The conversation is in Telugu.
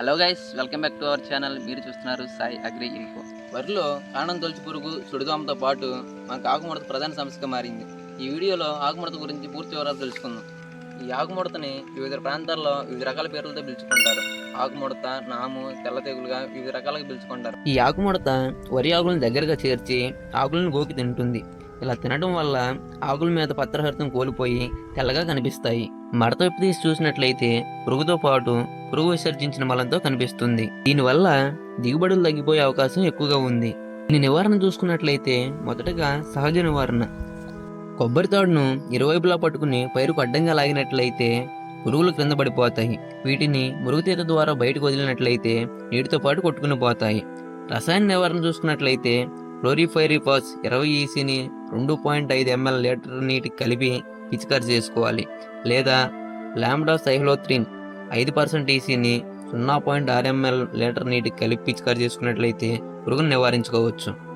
Hello guys welcome back to our channel మీరు చూస్తున్నారు సాయి అగ్రి ఇన్ఫో వరిలో కాండం తొలచి పురుగు సుడిదోమతో పాటు మనకు ఆకుముడత ప్రధాన సమస్యగా మారింది. ఈ వీడియోలో ఆకుముడత గురించి పూర్తి వివరాలు తెలుసుకుందాం. ఈ ఆకుముడతని వివిధ ప్రాంతాల్లో వివిధ రకాల పేర్లతో పిలుచుకుంటారు. ఆకుముడత నాము తెల్ల తెగులుగా వివిధ రకాలుగా పిలుచుకుంటారు. ఈ ఆకుముడత వరి ఆకులను దగ్గరగా చేర్చి ఆకులను గోకి తింటుంది. ఇలా తినడం వల్ల ఆకుల మీద పత్రహరితం కోల్పోయి తెల్లగా కనిపిస్తాయి. మడత విప్పి తీసి చూసినట్లయితే పురుగుతో పాటు పురుగు విసర్జించిన మలంతో కనిపిస్తుంది. దీనివల్ల దిగుబడులు తగ్గిపోయే అవకాశం ఎక్కువగా ఉంది. దీని నివారణ చూసుకున్నట్లయితే మొదటగా సహజ నివారణ. కొబ్బరి తాడును ఇరువైపులా పట్టుకుని పైరుకు అడ్డంగా లాగినట్లయితే పురుగులు క్రింద పడిపోతాయి. వీటిని మురుగుతీత ద్వారా బయటకు వదిలినట్లయితే నీటితో పాటు కొట్టుకుని పోతాయి. రసాయన నివారణ చూసుకున్నట్లయితే క్లోరిఫైరిఫాస్ ఇరవై ఈసీని రెండు పాయింట్ ఐదు ఎంఎల్ లీటర్ నీటికి కలిపి పిచికారి చేసుకోవాలి. లేదా లాంబ్డా సైహ్లోత్రిన్ ఐదు పర్సెంట్ ఈసీని సున్నా పాయింట్ ఆరు ఎంఎల్ లీటర్ నీటికి కలిపి పిచికారి చేసుకున్నట్లయితే పురుగును నివారించుకోవచ్చు.